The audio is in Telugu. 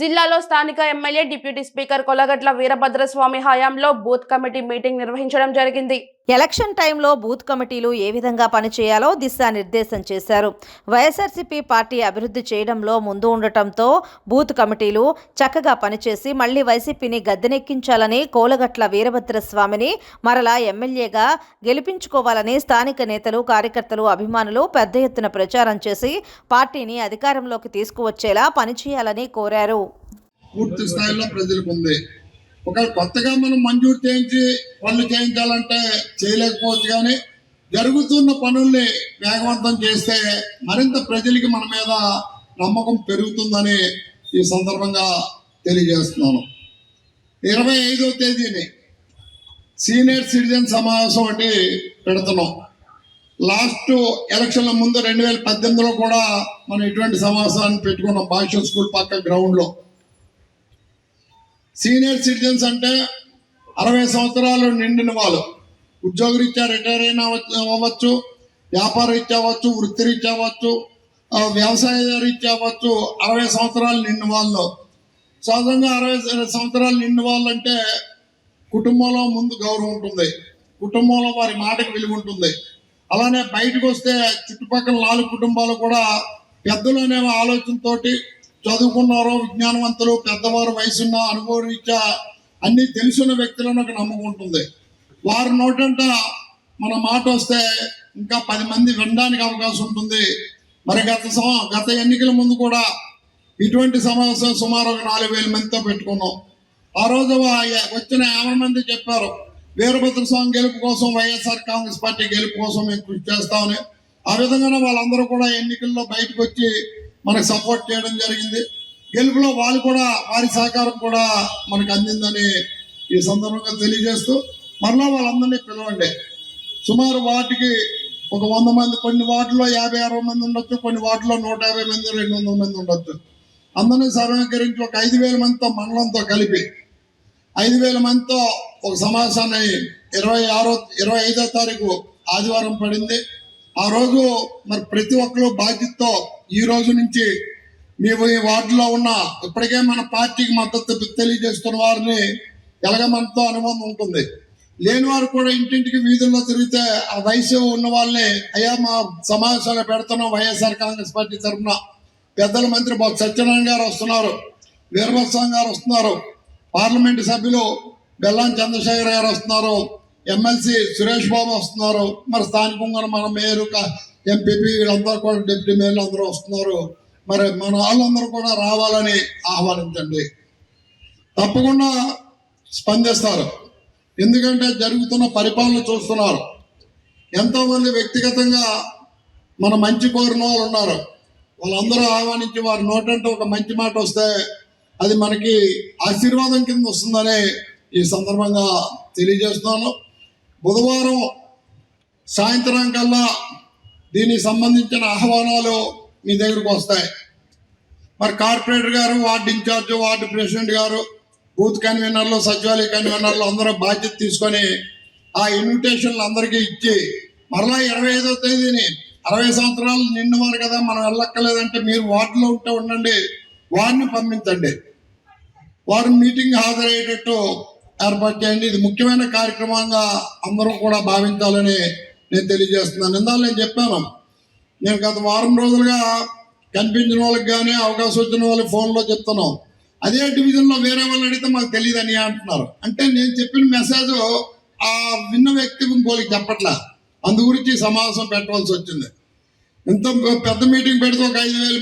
జిల్లాలో స్థానిక MLA deputy speaker Kolagatla Veerabhadraswamy హయాంలో బూత్ కమిటీ మీటింగ్ నిర్వహించడం జరిగింది. ఎలక్షన్ టైంలో బూత్ కమిటీలు ఏ విధంగా పనిచేయాలో దిశానిర్దేశం చేశారు. వైఎస్ఆర్సీపీ పార్టీ అభివృద్ధి చేయడంలో ముందు ఉండటంతో బూత్ కమిటీలు చక్కగా పనిచేసి మళ్ళీ వైసీపీని గద్దెనెక్కించాలని కోలగట్ల వీరభద్రస్వామిని మరలా ఎమ్మెల్యేగా గెలిపించుకోవాలని స్థానిక నేతలు కార్యకర్తలు అభిమానులు పెద్ద ఎత్తున ప్రచారం చేసి పార్టీని అధికారంలోకి తీసుకువచ్చేలా పనిచేయాలని కోరారు. పూర్తి స్థాయిలో ప్రజలకు ఉంది. ఒకవేళ కొత్తగా మనం మంజూరు చేయించి పనులు చేయించాలంటే చేయలేకపోవచ్చు కానీ జరుగుతున్న పనుల్ని వేగవంతం చేస్తే మరింత ప్రజలకి మన మీద నమ్మకం పెరుగుతుందని ఈ సందర్భంగా తెలియజేస్తున్నాను. ఇరవై ఐదో తేదీని సీనియర్ సిటిజన్ సమావేశం ఒకటి పెడుతున్నాం. లాస్ట్ ఎలక్షన్ల ముందు రెండు వేల పద్దెనిమిదిలో కూడా మనం ఇటువంటి సమావేశాన్ని పెట్టుకున్నాం. భాష స్కూల్ పక్క గ్రౌండ్లో. సీనియర్ సిటిజన్స్ అంటే అరవై సంవత్సరాలు నిండిన వాళ్ళు. ఉద్యోగరీత్యా రిటైర్ అయిన అవ్వచ్చు- వ్యాపార రీత్యా అవ్వచ్చు వృత్తి రీత్యా అవ్వచ్చు వ్యవసాయ రీత్యా అవ్వచ్చు అరవై సంవత్సరాలు నిండిన వాళ్ళు. సహజంగా అరవై సంవత్సరాలు నిండిన వాళ్ళు అంటే కుటుంబంలో ముందు గౌరవం ఉంటుంది. కుటుంబంలో వారి మాటకు విలువ ఉంటుంది. అలానే బయటకు వస్తే చుట్టుపక్కల నాలుగు కుటుంబాలు కూడా పెద్దలు అనే ఆలోచనతోటి చదువుకున్నారు విజ్ఞానవంతులు పెద్దవారు వయసున్న అనుభవం రీత్యా అన్ని తెలుసున్న వ్యక్తులను ఒక నమ్మకం ఉంటుంది. వారి నోటంట మన మాట వస్తే ఇంకా పది మంది వినడానికి అవకాశం ఉంటుంది. మరి గత సం- గత ఎన్నికల ముందు కూడా ఇటువంటి సమావేశం సుమారు ఒక నాలుగు వేల మందితో పెట్టుకున్నాం. ఆ రోజు వచ్చిన యాభై మంది చెప్పారు వీరభద్ర స్వామి గెలుపు కోసం వైఎస్ఆర్ కాంగ్రెస్ పార్టీ గెలుపు కోసం మేము కృషి చేస్తామని. ఆ విధంగానే వాళ్ళందరూ కూడా ఎన్నికల్లో బయటకు వచ్చి మనకు సపోర్ట్ చేయడం జరిగింది. గెలుపులో వాళ్ళు కూడా వారి సహకారం కూడా మనకు అందిందని ఈ సందర్భంగా తెలియజేస్తూ మరలా వాళ్ళందరినీ పిలవండి. సుమారు వాటికి ఒక వంద మంది కొన్ని వాటిలో యాభై అరవై మంది ఉండొచ్చు కొన్ని వాటిలో నూట యాభై మంది రెండు వందల మంది ఉండొచ్చు. అందరినీ సమీకరించి ఒక ఐదు వేల మందితో మండలంతో కలిపి ఐదు వేల మందితో ఒక సమావేశాన్ని ఇరవై ఆరో ఇరవై ఐదో తారీఖు ఆదివారం పడింది. ఆ రోజు మరి ప్రతి ఒక్కరు బాధ్యతతో ఈ రోజు నుంచి మేము ఈ వార్డులో ఉన్న ఇప్పటికే మన పార్టీకి మద్దతు తెలియజేస్తున్న వారిని ఎలాగ మనతో అనుబంధం ఉంటుంది. లేని వారు కూడా ఇంటింటికి వీధుల్లో తిరిగితే ఆ వయసు ఉన్న వాళ్ళని అయ్యా మా సమావేశాలు పెడుతున్నాం వైఎస్ఆర్ కాంగ్రెస్ పార్టీ తరఫున. పెద్దల మంత్రి బాబు సత్యనారాయణ గారు వస్తున్నారు వీరభద్రం గారు వస్తున్నారు పార్లమెంట్ సభ్యులు బెల్లం చంద్రశేఖర్ గారు వస్తున్నారు ఎమ్మెల్సీ సురేష్ బాబు వస్తున్నారు. మరి స్థానికంగా మన మేయర్ ఎంపీపీ వీళ్ళందరూ కూడా డిప్యూటీ మేయర్లు అందరూ వస్తున్నారు. మరి మన వాళ్ళందరూ కూడా రావాలని ఆహ్వానించండి. తప్పకుండా స్పందిస్తారు. ఎందుకంటే జరుగుతున్న పరిపాలన చూస్తున్నారు. ఎంతోమంది వ్యక్తిగతంగా మన మంచి కోరిన వాళ్ళు ఉన్నారు. వాళ్ళందరూ ఆహ్వానించి వారి నోటంటే ఒక మంచి మాట వస్తే అది మనకి ఆశీర్వాదం కింద వస్తుందని ఈ సందర్భంగా తెలియజేస్తున్నాను. బుధవారం సాయంత్రం కల్లా దీనికి సంబంధించిన ఆహ్వానాలు మీ దగ్గరకు వస్తాయి. మరి కార్పొరేటర్ గారు వార్డు ఇన్ఛార్జ్ వార్డు ప్రెసిడెంట్ గారు బూత్ కన్వీనర్లు సచివాలయ కన్వీనర్లు అందరూ బాధ్యత తీసుకొని ఆ ఇన్విటేషన్లు అందరికీ ఇచ్చి మరలా ఇరవై ఐదో తేదీని అరవై సంవత్సరాలు నిన్నవారు కదా మనం వెళ్ళక్కర్లేదంటే మీరు వార్డులో ఉంటే ఉండండి వారిని పంపించండి. వారు మీటింగ్ హాజరయ్యేటట్టు ఏర్పాటు చేయండి. ఇది ముఖ్యమైన కార్యక్రమంగా అందరూ కూడా భావించాలని నేను తెలియజేస్తున్నాను. ఇందాక నేను చెప్పాను నేను గత వారం రోజులుగా కనిపించిన వాళ్ళకి కానీ అవకాశం వచ్చిన వాళ్ళకి ఫోన్లో చెప్తున్నాం. అదే డివిజన్లో వేరే వాళ్ళు అడిగితే మాకు తెలియదు అని అంటున్నారు. అంటే నేను చెప్పిన మెసేజ్ ఆ విన్న వ్యక్తి ఇంకోళ్ళకి చెప్పట్లా. అందు గురించి సమావేశం పెట్టవలసి వచ్చింది. ఇంత పెద్ద మీటింగ్ పెడితే ఒక ఐదు వేలు